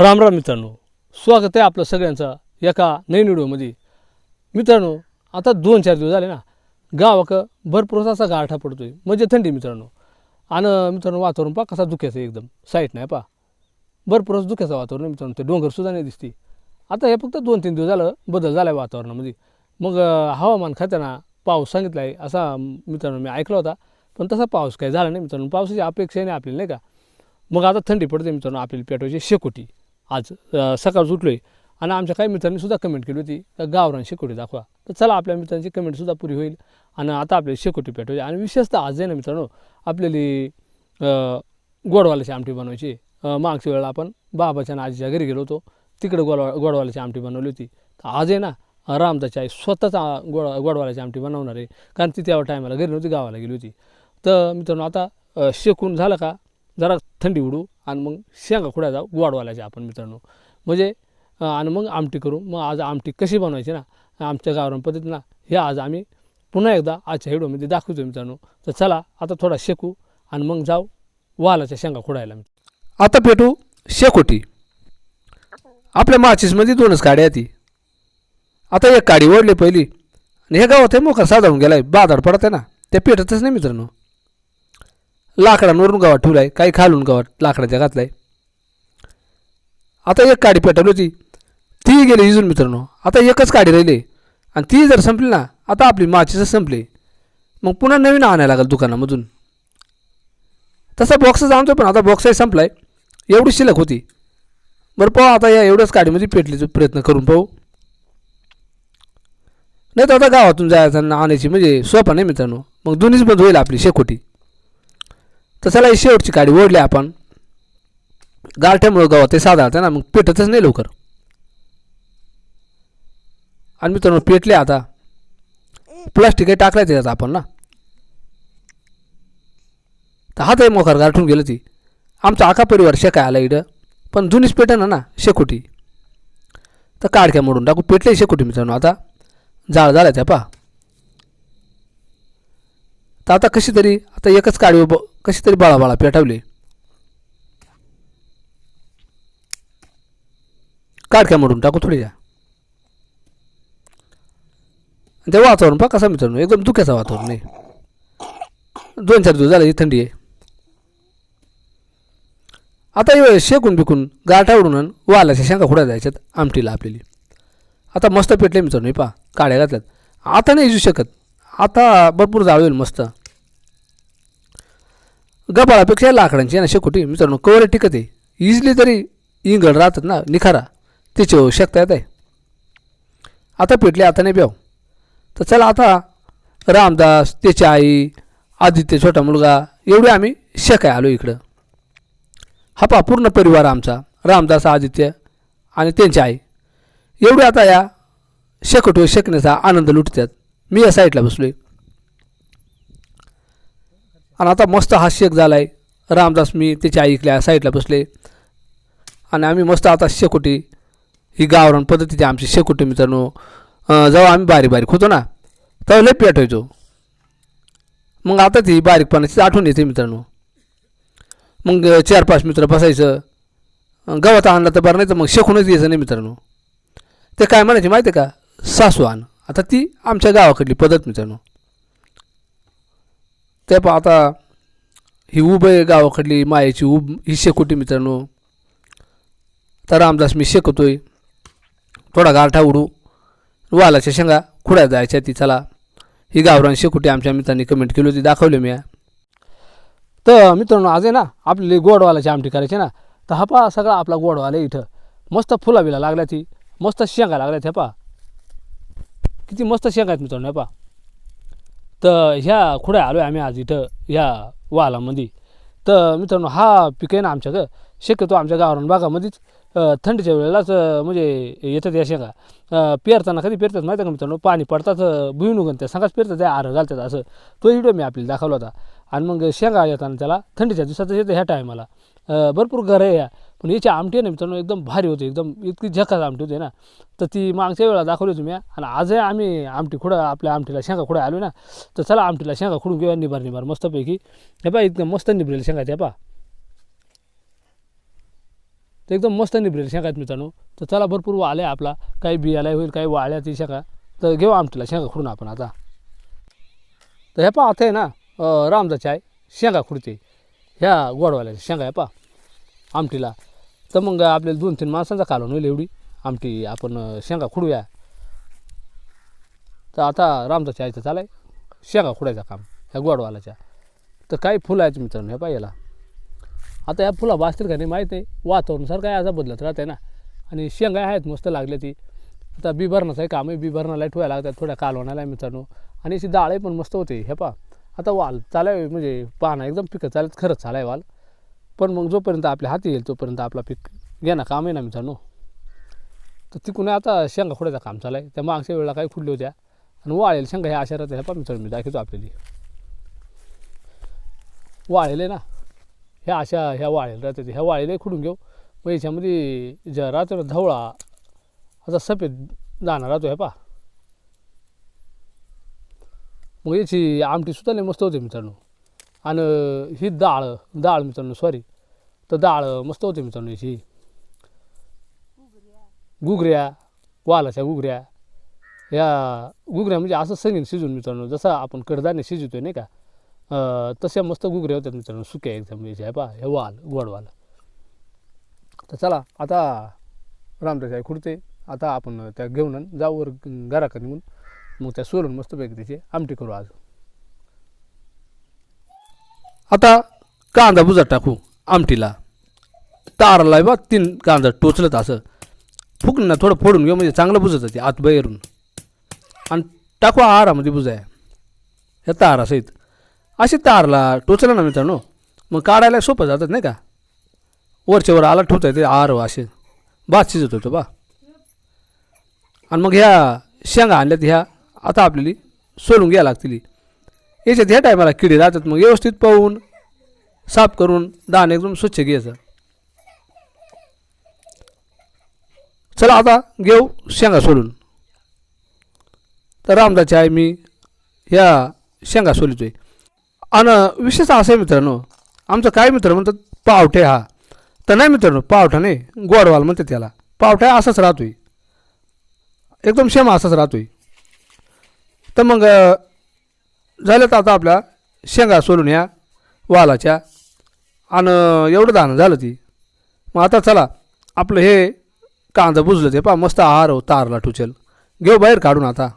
राम राम मित्रांनो स्वागत आहे आपलं सगळ्यांचं एका नवीन व्हिडिओमध्ये. मित्रांनो आता दोन चार दिवस झाले ना गावाक भरपूर असा गारठा आहे म्हणजे थंडी मित्रांनो. आणि मित्रांनो वातावरण पहा कसा दुख्याचं आहे एकदम साईट नाही पहा. भरपूरस दुख्याचं वातावरण मित्रांनो ते डोंगरसुद्धा नाही दिसते. आता हे फक्त दोन तीन दिवस झालं बदल झाला आहे वातावरणामध्ये. मग हवामान खात्यानं पाऊस सांगितला आहे असा मित्रांनो मी ऐकला होता पण तसा पाऊस काही झाला नाही मित्रांनो. पावसाची अपेक्षा नाही आपल्याला नाही का? मग आता थंडी पडते मित्रांनो आपल्याला पेटवायची शेकोटी. आज सकाळ सकाळच उठलो आहे आणि आमच्या काही मित्रांनी सुद्धा कमेंट केली होती का गावरान शेकोटी दाखवा. तर चला आपल्या मित्रांची कमेंटसुद्धा पुरी होईल. आणि आता आपल्याला शेकोटी पेटवायची आणि विशेषतः आज आहे ना मित्रांनो आपल्याली गोडवाल्याची आमटी बनवायची मागच्या वेळेला आपण बाबाच्या आणि आजीच्या घरी गेलो होतो. तिकडे गोडवा गोडवाल्याची आमटी बनवली होती. तर आज आहे ना रामदाची आई स्वतःच गोड गोडवाल्याची आमटी बनवणार आहे. कारण ती त्या टायमाला घरी नव्हती गावाला गेली होती. तर मित्रांनो आता शेकून झालं का? जरा थंडी उडू आणि मग शेंगा खुड्या जाऊ गोडवाल्याच्या आपण मित्रांनो. म्हणजे आणि मग आमटी करू. मग आज आमटी कशी बनवायची ना आमच्या गावरान पद्धतीनं ना हे आज आम्ही पुन्हा एकदा आजच्या व्हिडिओमध्ये दाखवतो मित्रांनो. तर चला आता थोडा शेकू आणि मग जाऊ वालाच्या शेंगा खुडायला. आता पेटू शेकोटी. आपल्या माचीसमध्ये दोनच काड्या ती आता एक काडी ओढली पहिली आणि हे गावात आहे मोका साधारून गेलाय बाजार पडत आहे ना ते पेटतच नाही मित्रांनो. लाकडांवरून गावात ठेवलाय काही खालून गावात लाकडाच्या घातलाय. आता एक काडी पेटवली होती. ती गेली इजून मित्रांनो. आता एकच काडी राहिली. आणि ती जर संपली ना आता आपली माचीच संपली. मग पुन्हा नवीन आणायला लागेल दुकानामधून. तसा बॉक्सच आणतो पण आता बॉक्सही संपलाय. एवढी शिल्लक होती. बरं पाहू आता या एवढ्याच काडीमध्ये पेटलीचा प्रयत्न करून पाहू. नाही तर आता गावातून जायचं आणायची म्हणजे सोपा नाही मित्रांनो. मग दोन्हीच बंद होईल आपली शेकोटी. तर चला ही शेवटची काडी ओढली आपण. गारठ्यामुळं गवत ते साधारणतः ना मग पेटतच नाही लवकर. आणि मित्रांनो पेटले आता. प्लास्टिक काही टाकलाय त्याच्यात आपण ना. तर हातही मोकार गारठून गेलं ती. आमचा आका परिवार शेकाय आला इकडं पण जुनीच पेटना ना शेकोटी. तर काडक्या मोडून टाकू. पेटले शेकोटी मित्रांनो आता. जाळ झाल्या त्या पा तर आता कशी तरी आता एकच काडी कशी तरी बाळाबाळा पेटवली. काडक्या मोडून टाकू थोड्या ते वातावरण पहा कसा मित्रांनो एकदम धुक्याचं वातावरण आहे. दोन चार दिवस झाले ही थंडी आहे. आता शेकून बिकून गाठा उडून आणि वालाच्या शेंगा खुड्या जायच्यात आमटीला आपल्याली. आता मस्त पेटले मित्रांनो हे पहा काड्या घातल्यात. आता नाही येऊ शकत. आता भरपूर जाळ होईल मस्त. गबाळापेक्षा लाकडांची आहे ना शेकोटी मित्रांनो कवर टिकत. आहे इजली तरी इंगळ राहतात ना निखारा. त्याची होऊ शकता येत आहे. आता पेटले आता नाही ब्याव. तर चला आता रामदास त्याची आई आदित्य छोटा मुलगा एवढे आम्ही शेकाय आलो इकडं. हा पा पूर्ण परिवार आमचा रामदास आदित्य आणि त्यांची आई. एवढे आता या शेकटो शेकण्याचा आनंद लुटतात मी या साईडला बसलोय. आणि आता मस्त हा शेक झाला आहे रामदास मी त्याच्या ऐकल्या साईडला बसले. आणि आम्ही मस्त आता शेकोटी ही गावरान पद्धतीची आमची शेकोटी मित्रांनो. जेव्हा आम्ही बारीक बारीक होतो ना तेव्हा लय पेटायचो मग आता ती बारीकपणाची आठवण येते मित्रांनो. मग चार पाच मित्र बसायचं. गवत आणलं तर बरं नाही तर मग शेकूनच यायचं नाही मित्रांनो. ते काय म्हणायचे माहिती आहे का? सासू आण. आता ती आमच्या गावाकडली पद्धत मित्रांनो. ते पहा आता ही उब आहे गावाकडली मायाची उब ही शेकोटी मित्रांनो. तर रामदास मी शेकतोय. थोडा गारठा उडू. वालाच्या शेंगा खुड्या जायच्या ती चला. ही गावरान शेकोटी आमच्या मित्रांनी कमेंट केली होती दाखवली मी. तर मित्रांनो आज आहे ना आपली गोडवालाची आमटी करायची ना. तर हा पहा सगळा आपला गोडवाला आहे इथं. मस्त फुला बिला लागल्या ती. मस्त शेंगा लागल्या त्या पहा किती मस्त शेंगा आहेत मित्रांनो हे पहा तर ह्या खुड्या आलो आहे आम्ही आज इथं ह्या वालामध्ये तर मित्रांनो हा पीक आहे ना आमच्या ग शक्यतो आमच्या गावरान भागामध्येच थंडीच्या वेळेलाच म्हणजे येतात या शेंगा पेरताना कधी पेरतात माहिती आहे का मित्रांनो पाणी पडतात भुईन उगन त्या सांगाच पेरतात त्या आरं घालतात असं तो व्हिडिओ मी आपल्याला दाखवला होता आणि मग शेंगा येताना त्याला थंडीच्या दिवसातच येतं ह्या टायमाला भरपूर घर आहे या. पण याची आमटी आहे ना मित्रांनो एकदम भारी होते. एकदम इतकी झकास आमटी होती ना. तर ती मागच्या वेळा दाखवली तुम्ही आणि आजही आम्ही आमटी खुडं आपल्या आमटीला शेंगा खुडं आलो ना. तर चला आमटीला शेंगा खुडून घेऊया निभार निभार मस्तपैकी. हे पा एकदम मस्त निभरेल शेंगा त्या पा तर एकदम मस्त निभरेल शेंगात मित्रांनो. तर चला भरपूर वाल्या आपला. काही बियाला होईल काही वाळ्या ती शेंगा. तर घेऊ आमटीला शेंगा खुडून आपण आता. तर हे पहा आता आहे ना रामदाची आहे शेंगा खुडते. ह्या गोडवाल्याच्या शेंगा आहे पहा आमटीला. तर मग आपल्याला दोन तीन माणसांचा कालवण होईल एवढी. आमटी आपण शेंगा खुडूया. तर आता रामदासच्या आईचं चालाय शेंगा खुडायचं काम ह्या गोडवाल्याच्या. तर काही फुलं आहेत मित्रांनो ह्या पाहिजे आता ह्या फुला वाचतील का नाही माहीत नाही. वातावरणानुसार काय असा आता बदलत राहते ना. आणि शेंगा आहेत मस्त लागल्या ती. आता बी भरणाचं आहे काम आहे. बी भरणाला ठेवायला लागतात थोड्या कालवणाला मित्रांनो. आणि अशी डाळे पण मस्त होते हे पा आता वाल चालाय म्हणजे पाहणं एकदम पिकं चालत खरंच चालाय वाल. पण मग जोपर्यंत आपल्या हाती येईल तोपर्यंत आपला पीक घेणं काम आहे ना मित्रांनो. तर तिकून आता शेंगा खोड्याचं काम चालू आहे त्या मागच्या वेळेला काही खुडल्या होत्या. आणि वाळेल शेंगा ह्या अशा राहतात ह्या पा मित्रांनो मी दाखवतो आपल्याला. वाळेले ना. ह्या अशा ह्या वाळेल राहतात. ह्या वाळेले खुडून घेऊ. मग याच्यामध्ये ज्या राहतो ना धवळा असा सफेद दाणा राहतो ह्या पा मग याची आमटी सुद्धा लई मस्त होते मित्रांनो. आणि ही डाळ डाळ मित्रांनो सॉरी तर डाळ मस्त होते मित्रांनो याची. घुगऱ्या वालाच्या घुगऱ्या. या गुगऱ्या म्हणजे असं सगळीन शिजून मित्रांनो जसं आपण कडधान्य शिजवतोय नाही का? तशा मस्त घुगऱ्या होत्या मित्रांनो सुक्या एकदम याच्या पा हे वाल गोडवाल तर चला आता रामदास आहे. खुडते आता आपण त्या घेऊन जाऊ वर घराकडे निघून. मग त्या सोलून मस्तपैकी त्याची आमटी करू आज. आता कांदा बुजा टाकू आमटीला. तारला बा तीन कांदा टोचलं असं. फुकून ना थोडं फोडून घेऊ म्हणजे चांगलं बुजत ते आत बाहेरून. आणि टाकू आहारामध्ये बुजाय. ह्या तारासहित. अशी तारला टोचलं ना मित्रांनो मग काढायला सोपं जातात नाही का? वरच्या वर आला ठेवता येते आर असे. भात शिजत होतो बा. आणि मग ह्या शेंगा आणल्यात ह्या. आता आपल्याला सोलून घ्या लागतील. याच्यात ह्या टायमाला किडे राहतात मग व्यवस्थित पाहून साफ करून दाणे एकदम स्वच्छ घ्यायचं. चला आता घेऊ शेंगा सोलून. तर रामदाची आहे मी ह्या शेंगा सोलितोय. आणि विशेष असं आहे मित्रांनो आमचं काय मित्र म्हणतात पावठे हा. तर नाही मित्रांनो पावठा नाही गोडवाल म्हणतात त्याला. पावठा असाच राहतोय. एकदम शेम असाच राहतोय. तर मग झालं तर आता आपल्या शेंगा सोलून या वालाच्या. आणि एवढं दाणं झालं ती. मग आता चला आपलं हे कांदा बुजलं ते पा मस्त आहार हो तारला टुचेल घेऊ बाहेर काढून आता.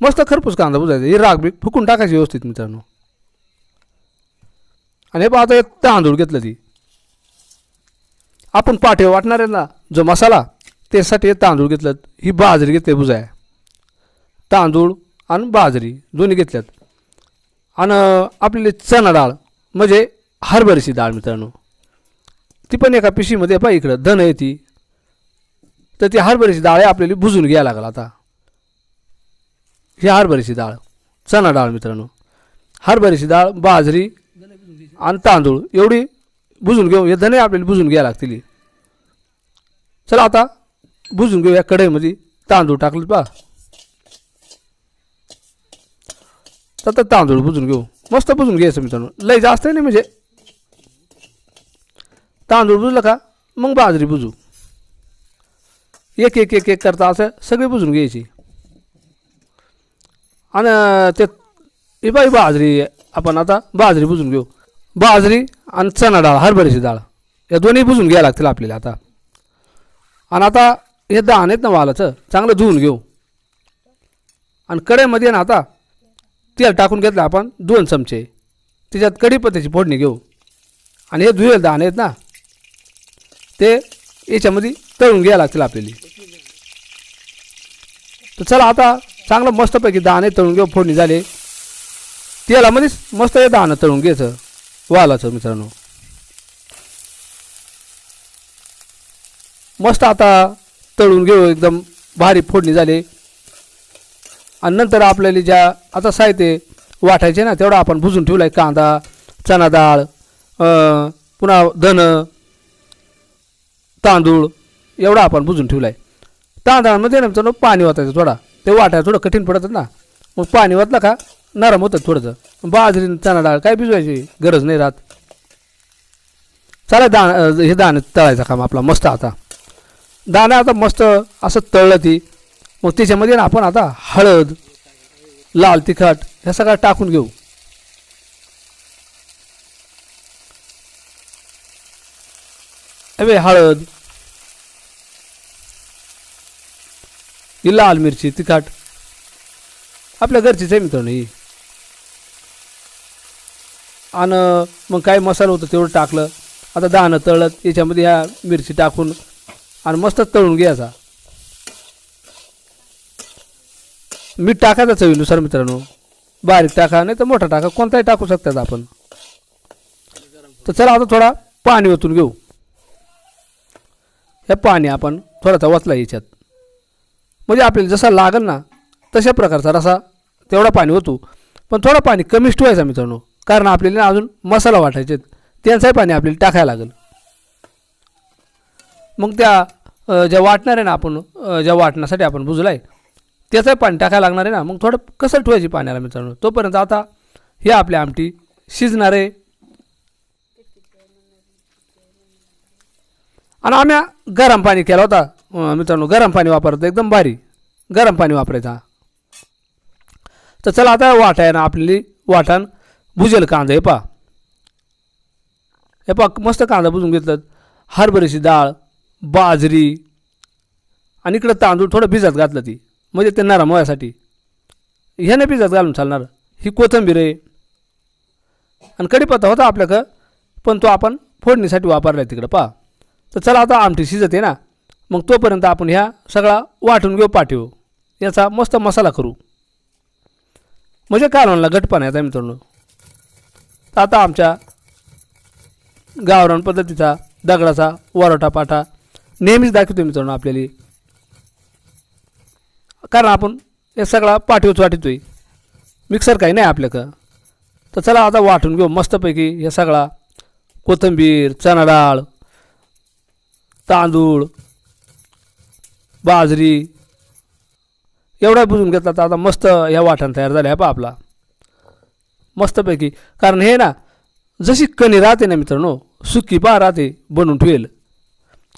मस्त खरपूस कांदा बुजायचा हे राग बी फुकून टाकायची व्यवस्थित मित्रांनो. आणि हे पहा आता एक तांदूळ घेतलं ती. आपण पाठे वाटणार आहे ना जो मसाला त्यासाठी तांदूळ घेतलं ही बाजरी घेतली बुजाय. तांदूळ आणि बाजरी दोन्ही घेतल्यात. आणि आपली चणा डाळ म्हणजे हरभऱ्याची डाळ मित्रांनो. ती पण एका पिशीमध्ये पहा इकडं धन आहे ती. तर ती हरभऱ्याची डाळ आहे आपल्याला भुजून घ्यायला लागला आता. ही हरभऱ्याची डाळ चणा डाळ मित्रांनो. हरभऱ्याची डाळ बाजरी आणि तांदूळ एवढी भुजून घेऊ हे धने आपल्याला भुजून घ्यायला लागतील. चला आता भुजून घेऊ या कढईमध्ये तांदूळ टाकलं पा तर तांदूळ भुजून घेऊ. मस्त भुजून घ्यायचं मित्रांनो. लय जास्त नाही म्हणजे. तांदूळ भुजलं का मग बाजरी भुजू एक एक एक एक करता असं सगळी भुजून घ्यायची. आणि ते बाई बाजरी आपण आता बाजरी भुजून घेऊ. बाजरी आणि चणा डाळ हरभऱ्याची डाळ. या दोन्ही भुजून घ्यायला लागतील आपल्याला आता. आणि आता हे दहा आहेत ना वालाचं चांगलं धुवून घेऊ. आणि कढईमध्ये ना आता तेल टाकून घेतलं आपण दोन चमचे. त्याच्यात कढीपत्त्याची फोडणी घेऊ. आणि हे धुवेल दाणे आहेत ना? ते याच्यामध्ये तळून घ्यायला लागतील आपल्याला. तर चला आता चांगलं मस्तपैकी दाणे तळून घेऊ फोडणी झाले. तेलामध्येच मस्त हे दाणं तळून घ्यायचं वालाचं मित्रांनो. मस्त आता तळून घेऊ एकदम भारी फोडणी झाली. आणि नंतर आपल्याला ज्या आता साहित्य वाटायचे ना तेवढा आपण भुजून ठेवला आहे कांदा चणा डाळ पुन्हा धन तांदूळ एवढा आपण भुजून ठेवला आहे तांदळामध्ये ना मित्रांनो पाणी वाचायचं थोडा. ते वाटायला थोडं कठीण पडतं ना. मग पाणी वाचलं का नरम होतं थोडंसं. बाजरी चणा डाळ काय भिजवायची गरज नाही राहत. चला दाण हे दाणे तळायचं काम आपला मस्त आता. दाणे आता मस्त असं तळलं ती. मग त्याच्यामध्ये ना आपण आता हळद लाल तिखट ह्या सगळं टाकून घेऊ. अवे हळद ही लाल मिरची तिखट. आपल्या घरचीच आहे मित्रांनो ही. आणि मग काय मसाला होतं तेवढं टाकलं. आता दाणं तळत याच्यामध्ये ह्या मिरची टाकून आणि मस्त तळून घ्यायचा. मीठ टाकायचं चवीनुसार मित्रांनो. बारीक टाका नाही तर मोठा टाका कोणताही टाकू शकतात आपण. तर चला आता थोडा पाणी ओतून घेऊ. हे पाणी आपण थोडासा वाचला याच्यात. म्हणजे आपल्याला जसा लागल ना तशा प्रकारचा रसा तेवढा पाणी होतो पण थोडा पाणी कमीच ठेवायचा मित्रांनो कारण आपल्याला अजून मसाला वाटायचे त्यांचंही पाणी आपल्याला टाकायला लागेल. मग त्या ज्या वाटणार आहे ना आपण ज्या वाटण्यासाठी आपण बुजलाय त्याचं पाणी टाकायला लागणार आहे ना मग थोडं कसं ठेवायची पाण्याला मित्रांनो? तोपर्यंत आता हे आपली आमटी शिजणार आहे. आणि आम्ही गरम पाणी केला होता. मित्रांनो गरम पाणी वापरतो एकदम भारी. गरम पाणी वापरायचा तर चला आता वाटा आहे ना आपली वाटण. भुजेल कांदा हे पा हे पा मस्त कांदा भुजून घेतलं. हरभऱ्याची डाळ बाजरी आणि इकडं तांदूळ थोडं भिजत घातलं ती. म्हणजे ते नरम ह्याने भिजत घालून चालणार. ही कोथिंबीर आहे. आणि कढीपत्ता होता आपल्याकडं पण तो आपण फोडणीसाठी वापरला आहे तिकडं पा तर चला आता आमटी शिजत आहे ना. मग तोपर्यंत आपण ह्या सगळा वाटून घेऊ पाठवू याचा मस्त मसाला करू. म्हणजे कालवणला गटपणा याचा मित्रांनो. तर आता आमच्या गावरान पद्धतीचा दगडाचा वरोटा पाठा नेहमीच दाखवतो मित्रांनो आपल्याला. कारण आपण हे सगळा पाठीवच आहे मिक्सर काही नाही आपल्याकडं. तर चला आता वाटून घेऊ मस्तपैकी हे सगळा कोथिंबीर चणा डाळ तांदूळ बाजरी एवढा बुजून घेतला तर आता मस्त ह्या वाटण तयार झाल्या पा आपला. मस्तपैकी. कारण हे ना जशी कणी राहते ना मित्रांनो सुकी पा राहते बनवून ठेवेल.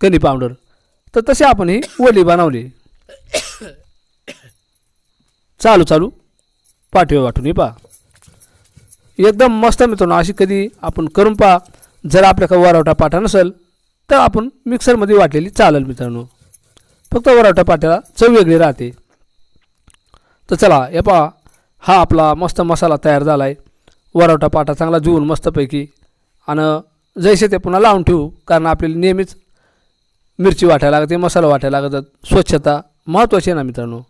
कणी पावडर तर तशी आपण ही ओली बनवली. चालू चालू. पाठवे वाटून हे पा एकदम मस्त मित्रांनो अशी कधी आपण करून पा जर आपल्याकडे वरवटा पाठा नसेल तर आपण मिक्सरमध्ये वाटलेली चालेल मित्रांनो. फक्त वरावटा पाट्याला चव वेगळी राहते. तर चला हे पहा. हा आपला मस्त मसाला तयार झाला आहे वरावटा पाटा चांगला जुळून मस्तपैकी. आणि जैसे ते पुन्हा लावून ठेवू कारण आपल्याला नेहमीच मिरची वाटायला लागते मसाला वाटायला लागतात. स्वच्छता महत्त्वाची आहे ना मित्रांनो.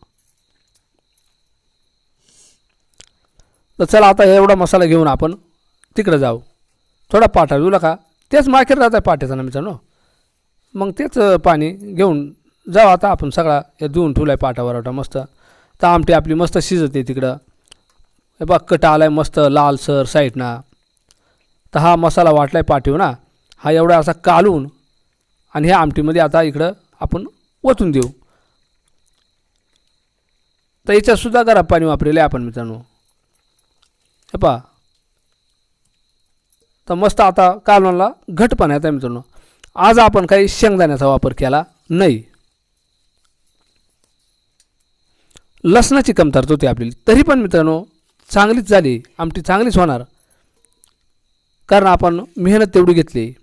तर चला आता एवढा मसाला घेऊन आपण तिकडं जाऊ. थोडा पाठा देऊ का तेच माखेर राहत आहे पाठ्याचा ना मित्रांनो. मग तेच पाणी घेऊन जाऊ आता आपण सगळा. हे धुवून ठेवला आहे पाटावरवटा मस्त. तर आमटी आपली मस्त शिजते तिकडं. हे बघ कटा आला आहे मस्त लालसर साईडना. तर हा मसाला वाटला आहे पाठीव ना. हा एवढा असा कालून आणि ह्या आमटीमध्ये आता इकडं आपण ओतून देऊ. तर याच्यातसुद्धा गरम पाणी वापरेलं आहे आपण मित्रांनो. हे पहा. तर मस्त आता कालवणला घटपणा येत आहे मित्रांनो. आज आपण काही शेंगदाण्याचा वापर केला नाही. लसणाची कमतरता होती आपली. तरी पण मित्रांनो चांगलीच झाली. आमटी चांगलीच होणार. कारण आपण मेहनत तेवढी घेतली.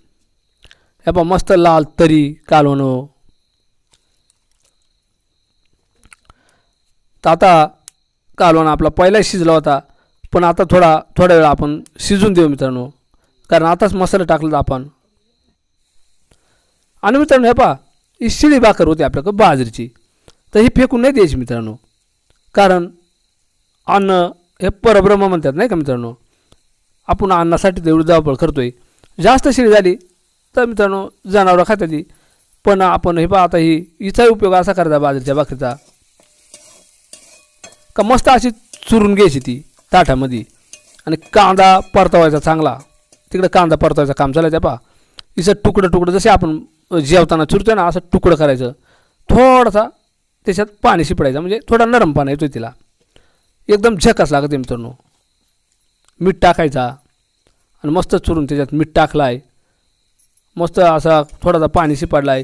हे पहा मस्त लाल तरी कालवणं तर आता कालवण आपला पहिला शिजला होता. पण आता थोडा थोडा वेळ आपण शिजून देऊ मित्रांनो. कारण आताच मसाला टाकला आपण. आणि मित्रांनो हे पहा ही शिळी भाकर होती आपल्याकडं बाजरीची. तर ही फेकून नाही द्यायची मित्रांनो. कारण अन्न हे परब्रह्म म्हणतात नाही का मित्रांनो? आपण अन्नासाठी तेवढी धावपळ करतोय. जास्त शिळी झाली तर मित्रांनो जनावरं खातात ती पण आपण हे पहा आता ही हिचाही उपयोग असा करायचा बाजरीच्या भाकरीचा. का मस्त अशी चुरून घ्यायची ती. ताटामध्ये आणि कांदा परतवायचा चांगला. तिकडं कांदा परतवायचं काम चालायचं पहा. हिचं तुकडं तुकडं जसे आपण जेवताना चुरतोय ना असं तुकडं करायचं. थोडासा त्याच्यात पाणी शिपडायचं. म्हणजे थोडा नरम पाणी येतो तिला. एकदम झकास लागते मित्रांनो. मीठ टाकायचा. आणि मस्त चुरून त्याच्यात मीठ टाकला आहे मस्त असा थोडासा पाणी शिपाडला आहे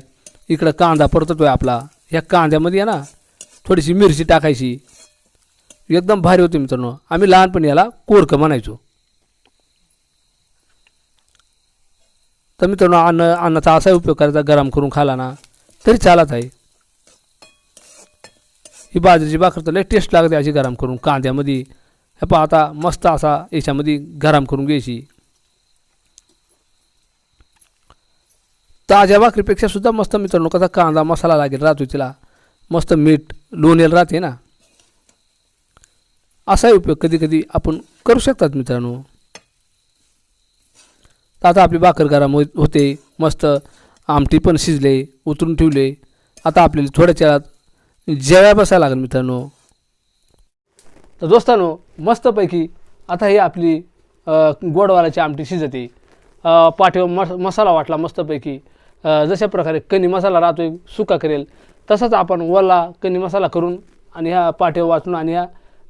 इकडं कांदा परततोय आपला. ह्या कांद्यामध्ये आहे ना थोडीशी मिरची टाकायची. एकदम भारी होते मित्रांनो. आम्ही लहानपणी याला कोडकं म्हणायचो. तर मित्रांनो अन्न अन्नाचा असा उपयोग करायचा गरम करून खाला ना तरी चालत आहे. ही बाजरीची भाकर तर लई टेस्ट लागते अशी गरम करून कांद्यामध्ये. हे पहा आता मस्त असा याच्यामध्ये गरम करून घ्यायची. ताज्या भाकरीपेक्षा सुद्धा मस्त मित्रांनो कसा कांदा मसाला लागेल राहतो तिला. मस्त मीठ लोणेल राहते ना. असाही उपयोग कधी कधी आपण करू शकतात मित्रांनो. तर आता आपली भाकर गरम होत- होते मस्त आमटी पण शिजले उतरून ठेवले. आता आपल्याला थोड्याच वेळात जेवाय बसायला लागेल मित्रांनो. तर दोस्तानो मस्तपैकी आता ही आपली गोडवालाची आमटी शिजते. पाठीवर मस मसाला वाटला मस्तपैकी. जशा प्रकारे कणी मसाला राहतोय सुका करेल तसाच आपण ओला कणी मसाला करून आणि ह्या पाठीवर वाचून आणि ह्या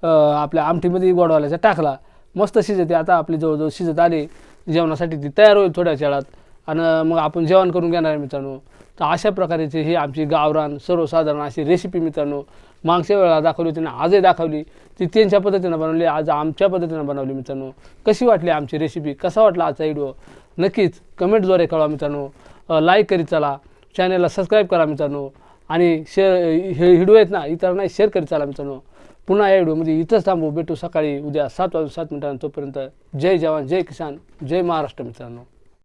आपल्या आमटीमध्ये गोडवाल्याचा टाकला. मस्त शिजते. आता आपली जवळजवळ शिजत आली. जेवणासाठी ती तयार होईल थोड्याच वेळात. आणि मग आपण जेवण करून घेणार आहे मित्रांनो. तर अशा प्रकारची ही आमची गावरान सर्वसाधारण अशी रेसिपी मित्रांनो. मागच्या वेळेला दाखवली होती ना आजही दाखवली. ती त्यांच्या पद्धतीनं बनवली. आज आमच्या पद्धतीनं बनवली मित्रांनो. कशी वाटली आमची रेसिपी कसा वाटला आजचा व्हिडिओ नक्कीच कमेंटद्वारे कळवा मित्रांनो. लाईक करीत चला. चॅनलला सबस्क्राईब करा मित्रांनो. आणि शेअर हे व्हिडिओ आहेत ना इतरांना शेअर करीत चला मित्रांनो. पुन्हा या व्हिडिओमध्ये इथंच थांबू. भेटू सकाळी उद्या सात वाजून सात मिनिटांना तोपर्यंत जय जवान जय किसान जय महाराष्ट्र मित्रांनो.